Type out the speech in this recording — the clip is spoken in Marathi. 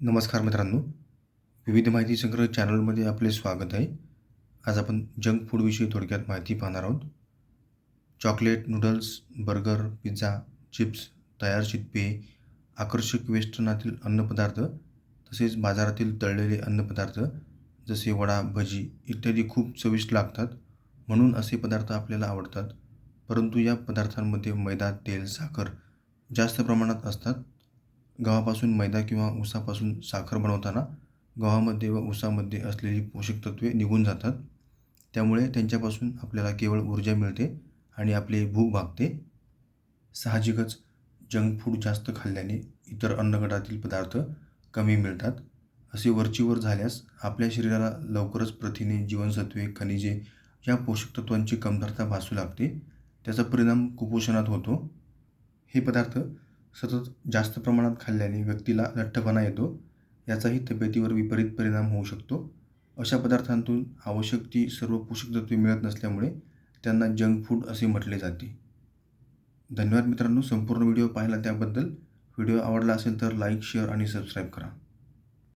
नमस्कार मित्रांनो. विविध माहिती संग्रह चॅनलमध्ये आपले स्वागत आहे. आज आपण जंक फूडविषयी थोडक्यात माहिती पाहणार आहोत. Chocolate noodles burger pizza chips तयार पेय आकर्षक वेस्टर्नातील अन्नपदार्थ तसेच बाजारातील तळलेले अन्नपदार्थ जसे वडा भजी इत्यादी खूप चविष्ट लागतात. म्हणून असे पदार्थ आपल्याला आवडतात. परंतु या पदार्थांमध्ये मैदा तेल साखर जास्त प्रमाणात असतात. गव्हापासून मैदा किंवा ऊसापासून साखर बनवताना गव्हामध्ये व ऊसामध्ये असलेली पोषक तत्वे निघून जातात. त्यामुळे त्यांच्यापासून आपल्याला केवळ ऊर्जा मिळते आणि आपली भूक भागते. साहजिकच जंक फूड जास्त खाल्ल्याने इतर अन्नगटातील पदार्थ कमी मिळतात. असे वरचीवर झाल्यास आपल्या शरीराला लवकरच प्रथिने जीवनसत्वे खनिजे या पोषक तत्वांची कमतरता भासू लागते. त्याचा परिणाम कुपोषणात होतो. हे पदार्थ सतत जास्त प्रमाणात खाल्ल्याने व्यक्तीला लठ्ठपणा येतो. याचाही तब्येतीवर विपरीत परिणाम होऊ शकतो. अशा पदार्थांतून आवश्यक ती सर्व पोषक तत्वे मिळत नसल्यामुळे त्यांना जंक फूड असे म्हटले जाते. धन्यवाद मित्रांनो. संपूर्ण व्हिडिओ पाहिला त्याबद्दल. व्हिडिओ आवडला असेल तर लाईक शेअर आणि सबस्क्राईब करा.